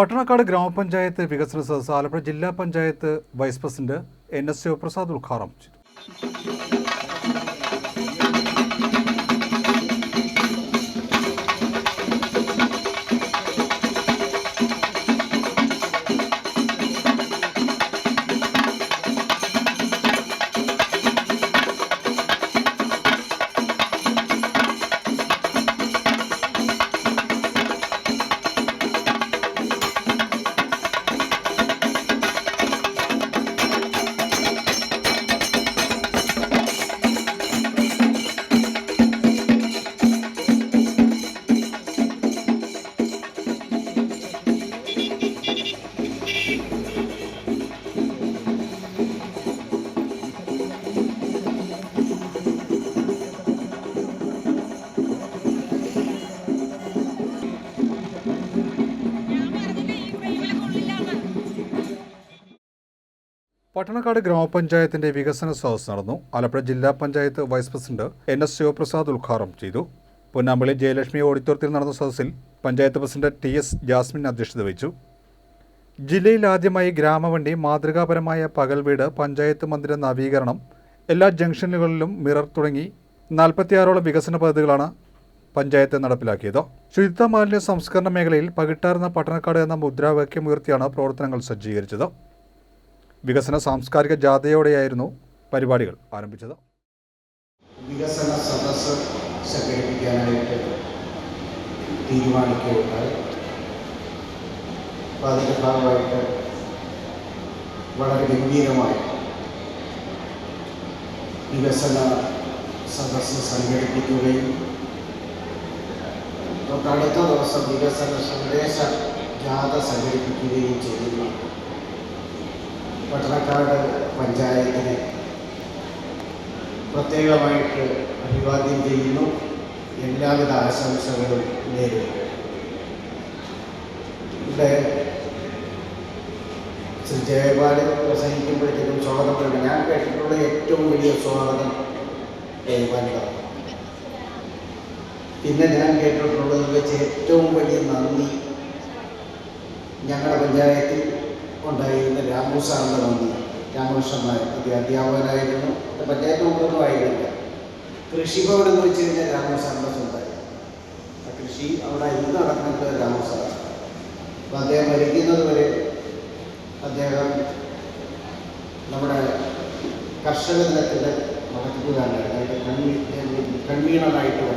പട്ടണക്കാട് ഗ്രാമപഞ്ചായത്ത് വികസന സദസ്സ് ആലപ്പുഴ ജില്ലാ panchayat vice president N S Sivaprasad ഉദ്ഘാടനം ചെയ്തു. പട്ടണക്കാട് ഗ്രാമപഞ്ചായത്തിന്റെ വികസന സദസ് നടന്നു. ആലപ്പുഴ ജില്ലാ panchayat vice president N S Sivaprasad ഉദ്ഘാടനം ചെയ്തു. പൊന്നാമ്പള്ളി ജയലക്ഷ്മി ഓഡിറ്റോറിയത്തിൽ നടന്ന സദസ്സിൽ panchayat president T S Jasmine അധ്യക്ഷത വഹിച്ചു. ജില്ലയിൽ ആദ്യമായി ഗ്രാമവണ്ടി മാതൃകാപരമായ പകൽ വീട് പഞ്ചായത്ത് മന്ദിര നവീകരണം എല്ലാ ജംഗ്ഷനുകളിലും മിറർ തുടങ്ങി നാൽപ്പത്തിയാറോളം വികസന പദ്ധതികളാണ് പഞ്ചായത്ത് നടപ്പിലാക്കിയത്. ശുചിത്വ മാലിന്യ സംസ്കരണ മേഖലയിൽ പകിട്ടാർന്ന പട്ടണക്കാട് എന്ന മുദ്രാവാക്യം ഉയർത്തിയാണ് പ്രവർത്തനങ്ങൾ സജ്ജീകരിച്ചത്. വികസന സാംസ്കാരിക ജാഥയോടെയായിരുന്നു പരിപാടികൾ ആരംഭിച്ചത്. വികസന സദസ്സ് സംഘടിപ്പിക്കാനായിട്ട് തീരുമാനിക്കുകയുണ്ടായി. അപ്പോൾ അതിന്റെ ഭാഗമായിട്ട് വളരെ ഗംഭീരമായി വികസന സദസ്സ് സംഘടിപ്പിക്കുകയും തൊട്ടടുത്ത ദിവസം വികസന സന്ദേശ ജാഥ സംഘടിപ്പിക്കുകയും ചെയ്യുന്നു പട്ടണക്കാട് പഞ്ചായത്തിനെ പ്രത്യേകമായിട്ട് അഭിവാദ്യം ചെയ്യുന്നു. എല്ലാവിധ ആശംസകളും നേരിടും ഇവിടെ ശ്രീ ജയപാലൻ പ്രസംഗിക്കുമ്പോഴത്തേക്കും സ്വാഗതം. ഞാൻ കേട്ടിട്ടുള്ള ഏറ്റവും വലിയ സ്വാഗതം ജയപാലിനാണ് പിന്നെ ഞാൻ കേട്ടിട്ടുള്ളത് വെച്ച് ഏറ്റവും വലിയ നന്ദി ഞങ്ങളുടെ പഞ്ചായത്തിൽ ഉണ്ടായിരുന്ന രാമകൃഷ്ണ നന്ദി രാമകൃഷ്ണൻ നായർ അദ്ദേഹം അധ്യാപകനായിരുന്നു. പഞ്ചായത്ത് മുമ്പൊന്നും ആയിരുന്നില്ല എന്ന് വെച്ച് കഴിഞ്ഞാൽ രാമകൃഷ്ണ സാറിന്റെ സ്വന്തമായിരുന്നു ആ കൃഷി അവിടെ ഇന്ന് നടക്കുന്നത് രാമകൃഷ്ണ അപ്പം അദ്ദേഹം മരിക്കുന്നത് വരെ അദ്ദേഹം നമ്മുടെ കർഷക ദിനത്തിന്റെ നടത്തിപ്പുകാരനായിരുന്നു അതിന്റെ കൺവീ കൺവീനറായിട്ട്